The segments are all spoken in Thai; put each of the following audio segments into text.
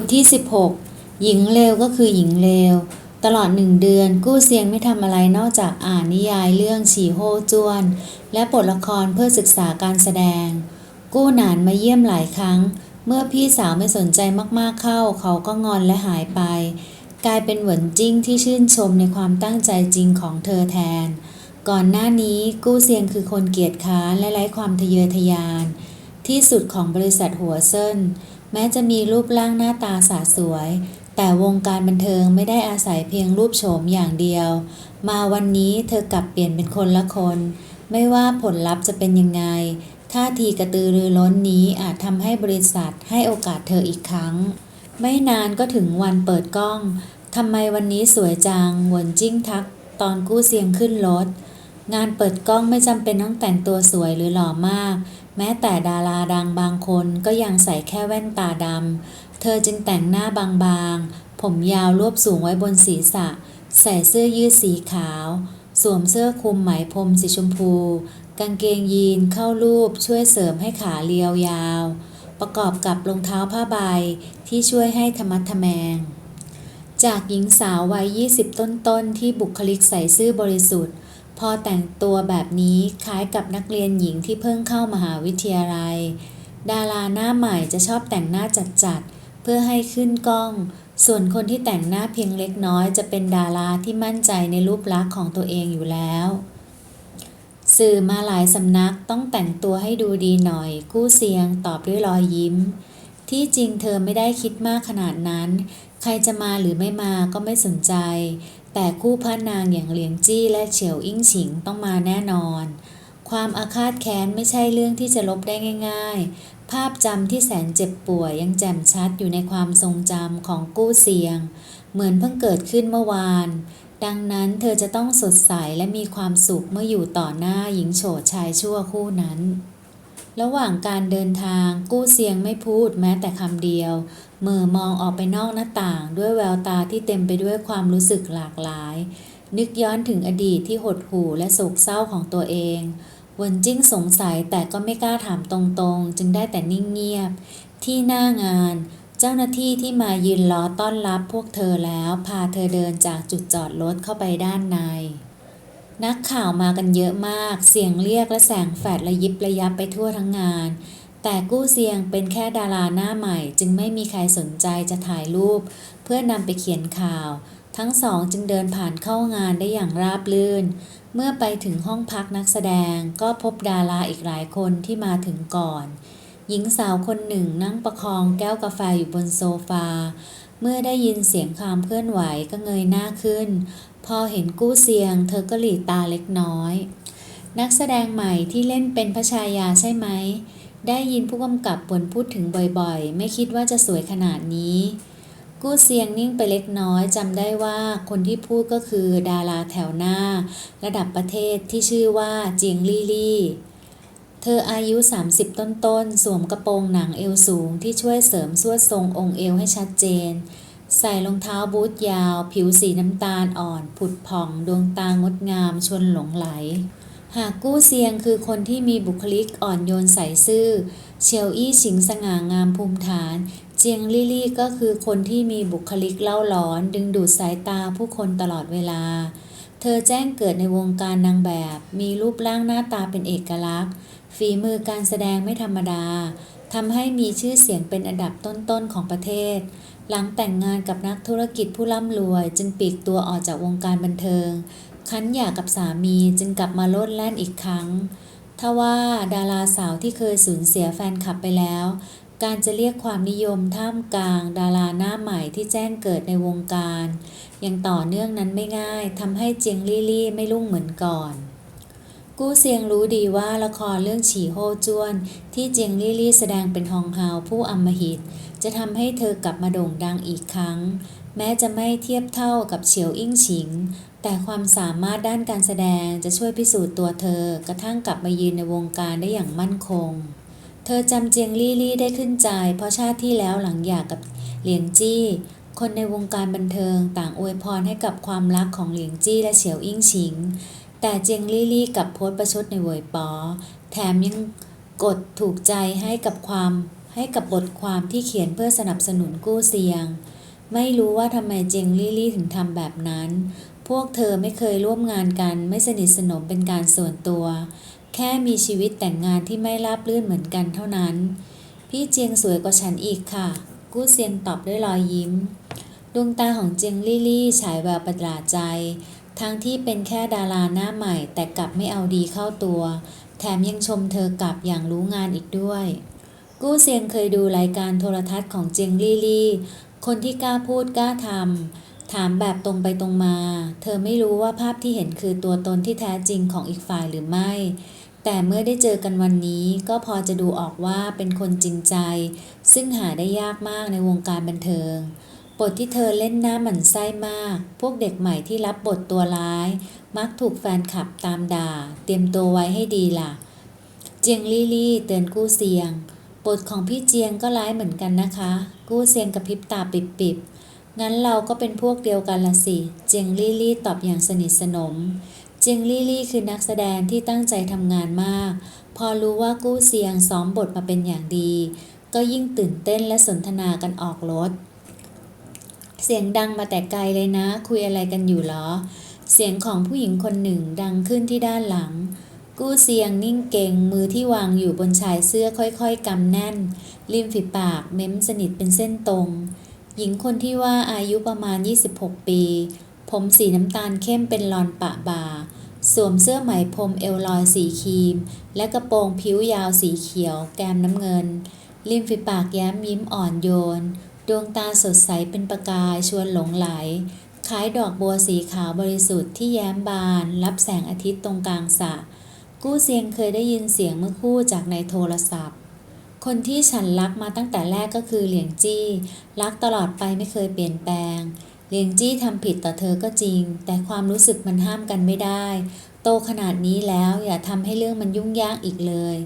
ทที่ 16 หญิงเลวก็คือหญิงเลว ตลอดหนึ่งเดือนกู้เซียงไม่ทำอะไรนอกจากอ่านนิยายเรื่องฉีโฮจ้วน และบทละครเพื่อศึกษาการแสดง กู้หนานมาเยี่ยมหลายครั้ง เมื่อพี่สาวไม่สนใจมากๆเข้า เขาก็งอนและหายไป กลายเป็นเหวินจิ้งที่ชื่นชมในความตั้งใจจริงของเธอแทน ก่อนหน้านี้กู้เซียงคือคนเกียจค้านและไร้ความทะเยอทะยาน ที่สุดของบริษัทหัวเซิน แม้จะมีรูปร่างหน้าตาสาสวย แต่วงการบันเทิงไม่ได้อาศัยเพียงรูปโฉมอย่างเดียว มาวันนี้เธอกลับเปลี่ยนเป็นคนละคน ไม่ว่าผลลัพธ์จะเป็นยังไง ท่าทีกระตือรือร้นนี้อาจทำให้บริษัทให้โอกาสเธออีกครั้ง ไม่นานก็ถึงวันเปิดกล้องทำไมวันนี้สวยจังหวนจิ้งทัก ตอนกู้เสียงขึ้นรถ งานเปิดกล้องไม่จำเป็นต้องแต่งตัวสวยหรือหล่อมาก แม้แต่ดาราดังบางคนก็ยังใส่แค่แว่นตาดำ เธอจึงแต่งหน้าบางๆ ผมยาวรวบสูงไว้บนศีรษะ ใส่เสื้อยืดสีขาว สวมเสื้อคลุมไหมพรมสีชมพู กางเกงยีนเข้ารูปช่วยเสริมให้ขาเรียวยาว ประกอบกับรองเท้าผ้าใบที่ช่วยให้ธรรมัดทะแมง จากหญิงสาววัย 20 ต้นๆ ที่บุคลิกใส่ซื่อบริสุทธิ์ พอแต่งตัวแบบนี้คล้ายกับนักเรียนหญิงที่เพิ่งเข้ามหาวิทยาลัย ดาราหน้าใหม่จะชอบแต่งหน้าจัดๆ เพื่อให้ขึ้นกล้อง ส่วนคนที่แต่งหน้าเพียงเล็กน้อยจะเป็นดาราที่มั่นใจในรูปลักษณ์ของตัวเองอยู่แล้ว สื่อมาหลายสำนักต้องแต่งตัวให้ดูดีหน่อย กู้เสียงตอบด้วยรอยยิ้ม ที่จริงเธอไม่ได้คิดมากขนาดนั้น ใครจะมาหรือไม่มาก็ไม่สนใจ แต่คู่พระนางอย่างเหลียงจี้และเฉียวอิ่งฉิงต้องมาแน่นอน ความอาฆาตแค้นไม่ใช่เรื่องที่จะลบได้ง่าย ๆ ภาพจำที่แสนเจ็บป่วยยังแจ่มชัดอยู่ในความทรงจำของกู้เสียง เหมือนเพิ่งเกิดขึ้นเมื่อวาน ดังนั้นเธอจะต้องสดใสและมีความสุขเมื่ออยู่ต่อหน้าหญิงโฉดชายชั่วคู่นั้น ระหว่างการเดินทางกู้เสียงไม่พูดแม้แต่คำเดียว เมื่อมองออกไปนอกหน้าต่างด้วยแววตาที่เต็มไปด้วยความรู้สึกหลากหลาย นึกย้อนถึงอดีตที่หดหู่และโศกเศร้าของตัวเองเวนจิ้งสงสัยแต่ก็ไม่กล้าถามตรงๆ จึงได้แต่นิ่งเงียบ ที่หน้างาน เจ้าหน้าที่ที่มายืนรอต้อนรับพวกเธอแล้ว พาเธอเดินจากจุดจอดรถเข้าไปด้านใน นักข่าวมากันเยอะมาก เสียงเรียกและแสงแฟลชระยิบระยับไปทั่วทั้งงาน แต่กู้เซียงเป็นแค่ดาราหน้าใหม่ จึงไม่มีใครสนใจจะถ่ายรูป เพื่อนำไปเขียนข่าว ทั้งสองจึงเดินผ่านเข้างานได้อย่างราบรื่น เมื่อไปถึงห้องพักนักแสดงก็พบดาราอีกหลายคนที่มาถึงก่อน หญิงสาวคนหนึ่งนั่งประคองแก้วกาแฟอยู่บนโซฟา เมื่อได้ยินเสียงความเคลื่อนไหวก็เงยหน้าขึ้น พอเห็นกู้เซียง เธอก็หลีตาเล็กน้อย นักแสดงใหม่ที่เล่นเป็นพระชายาใช่ไหม ได้ยินผู้กำกับบ่นพูดถึงบ่อยๆ ไม่คิดว่าจะสวยขนาดนี้ กู้เซียงนิ่งไปเล็กน้อยจำได้ว่าคนที่พูดก็คือดาราแถวหน้า ระดับประเทศที่ชื่อว่าเจียงลี่ลี่ เธออายุ 30 ต้นๆสวมกระโปรงหนังเอวสูงที่ช่วยเสริมสวดทรงองค์เอวให้ชัดเจน ใส่รองเท้าบูทยาว ผิวสีน้ำตาลอ่อน ผุดผ่อง ดวงตางดงามชวนหลงไหล หากกู้เซียงคือคนที่มีบุคลิกอ่อนโยนใสซื่อ เชียวอี้ฉิงสง่างามภูมิฐาน เจียงลี่ลี่ก็คือคนที่มีบุคลิกเล่าร้อน ดึงดูดสายตาผู้คนตลอดเวลา เธอแจ้งเกิดในวงการนางแบบ มีรูปร่างหน้าตาเป็นเอกลักษณ์ ฝีมือการแสดงไม่ธรรมดาทำให้มีชื่อเสียงเป็นอันดับต้นๆของประเทศ หลังแต่งงานกับนักธุรกิจผู้ร่ำรวยจึงปีกตัวออกจากวงการบันเทิง คันหย่ากับสามีจึงกลับมาโลดแล่นอีกครั้งทว่าดาราสาวที่เคยสูญเสียแฟนคลับไปแล้ว การจะเรียกความนิยมท่ามกลาง ดาราหน้าใหม่ที่แจ้งเกิดในวงการ ยังต่อเนื่องนั้นไม่ง่ายทำให้เจียงลี่ลี่ไม่รุ่งเหมือนก่อน กู้เซียงรู้ดีว่าละครเรื่องฉีโฮจ้วน ที่เจียงลี่ลี่แสดงเป็นฮองฮาวผู้อำมหิต จะทำให้เธอกลับมาโด่งดังอีกครั้ง แม้จะไม่เทียบเท่ากับเฉียวอิ่งฉิง แต่ความสามารถด้านการแสดงจะช่วยพิสูจน์ตัวเธอ กระทั่งกลับมายืนในวงการได้อย่างมั่นคง เธอจำเจียงลี่ลี่ได้ขึ้นใจ เพราะชาติที่แล้วหลังหย่ากกับเหลียงจี้ คนในวงการบันเทิงต่างอวยพรให้กับความรักของเหลียงจี้และเฉียวอิ่งฉิง แต่เจียงลี่ลี่กับโพสประชดในเวยปอ แถมยังกดถูกใจให้กับความให้กับบทความที่เขียนเพื่อสนับสนุนกู้เซียง ไม่รู้ว่าทำไมเจงลี่ลี่ถึงทำแบบนั้น พวกเธอไม่เคยร่วมงานกันไม่สนิทสนมเป็นการส่วนตัว แค่มีชีวิตแต่งงานที่ไม่ราบรื่นเหมือนกันเท่านั้น พี่เจียงสวยกว่าฉันอีกค่ะ กู้เซียงตอบด้วยรอยยิ้ม ดวงตาของเจียงลี่ลี่ฉายแววประหลาดใจ ทั้งที่เป็นแค่ดาราหน้าใหม่แต่กลับไม่เอาดีเข้าตัว แถมยังชมเธอกลับอย่างรู้งานอีกด้วย กู้เซียงเคยดูรายการโทรทัศน์ของเจียงลี่ลี่ คนที่กล้าพูดกล้าทำถามแบบตรงไปตรงมา เธอไม่รู้ว่าภาพที่เห็นคือตัวตนที่แท้จริงของอีกฝ่ายหรือไม่ แต่เมื่อได้เจอกันวันนี้ก็พอจะดูออกว่าเป็นคนจริงใจ ซึ่งหาได้ยากมากในวงการบันเทิง บทที่เธอเล่นหน้าหมันไส้มาก พวกเด็กใหม่ที่รับบทตัวร้าย มักถูกแฟนคลับตามด่า เตรียมตัวไว้ให้ดีล่ะ เจียงลี่ลี่เตือนกู้เซียง บทของพี่เจียงก็ร้ายเหมือนกันนะคะ กู้เซียงกระพริบตาปิบๆงั้นเราก็เป็นพวกเดียวกันละสิ เจียงลี่ลี่ตอบอย่างสนิทสนม เจียงลี่ลี่คือนักแสดงที่ตั้งใจทำงานมาก พอรู้ว่ากู้เซียงซ้อมบทมาเป็นอย่างดี ก็ยิ่งตื่นเต้นและสนทนากันออกรถ เสียงดังมาแต่ไกลเลยนะ คุยอะไรกันอยู่เหรอ เสียงของผู้หญิงคนหนึ่งดังขึ้นที่ด้านหลัง กู้เซียงนิ่งเก่งมือที่วางอยู่บนชายเสื้อค่อยๆกำแน่น ริมฝีปากเม้มสนิทเป็นเส้นตรง หญิงคนที่ว่าอายุประมาณ 26 ปี ผมสีน้ำตาลเข้มเป็นลอนปะบ่า สวมเสื้อไหมพรมเอวลอยสีครีม และกระโปรงผิวยาวสีเขียว แก้มน้ำเงิน ริมฝีปากแย้มยิ้มอ่อนโยน ดวงตาสดใสเป็นประกายชวนหลงไหล คล้ายดอกบัวสีขาวบริสุทธิ์ที่แย้มบาน รับแสงอาทิตย์ตรงกลางสระกู้เซียงเคยได้ยินเสียงเมื่อคู่จากในโทรศัพท์ คนที่ฉันรักมาตั้งแต่แรกก็คือเหลียงจี้ รักตลอดไปไม่เคยเปลี่ยนแปลง ลียงจี้ทำผิดต่อเธอก็จริง แต่ความรู้สึกมันห้ามกันไม่ได้ โตขนาดนี้แล้วอย่าทำให้เรื่องมันยุ่งยากอีกเลย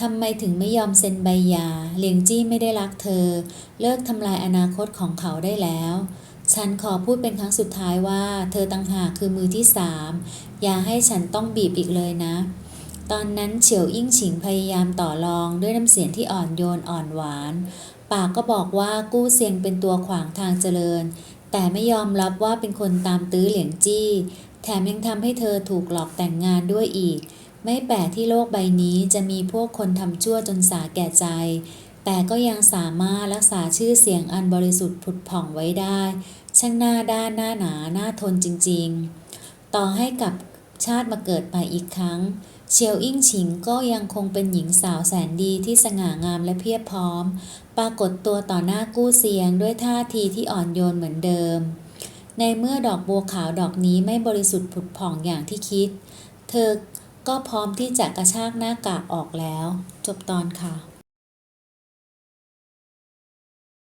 ทำไมถึงไม่ยอมเซ็นใบหย่าเลียงจี้ไม่ได้รักเธอ เลิกทำลายอนาคตของเขาได้แล้ว ฉันขอพูดเป็นครั้งสุดท้ายว่า เธอต่างหากคือมือที่สามอย่าให้ฉันต้องบีบอีกเลยนะ ตอนนั้นเฉียวอิ่งฉิงพยายามต่อรองด้วยน้ำเสียงที่อ่อนโยนอ่อนหวาน ปากก็บอกว่ากู้เซียงเป็นตัวขวางทางเจริญ แต่ไม่ยอมรับว่าเป็นคนตามตื้อเหลียงจี้ แถมยังทำให้เธอถูกหลอกแต่งงานด้วยอีก ไม่แปลกที่โลกใบนี้จะมีพวกคนทำชั่วจนสาแก่ใจ แต่ก็ยังสามารถรักษาชื่อเสียงอันบริสุทธิ์ผุดผ่องไว้ได้ ช่างหน้าด้านหน้าหนาหน้าทนจริง ๆ ต่อให้กับชาติมาเกิดใหม่อีกครั้ง เชียวอิ่งฉิงก็ยังคงเป็นหญิงสาวแสนดีที่สง่างามและเพียบพร้อม ปรากฏตัวต่อหน้ากู้เซียงด้วยท่าทีที่อ่อนโยนเหมือนเดิม ในเมื่อดอกบัวขาวดอกนี้ไม่บริสุทธิ์ผุดผ่องอย่างที่คิด เธอก็พร้อมที่จะกระชากหน้ากากออกแล้ว จบตอนค่ะ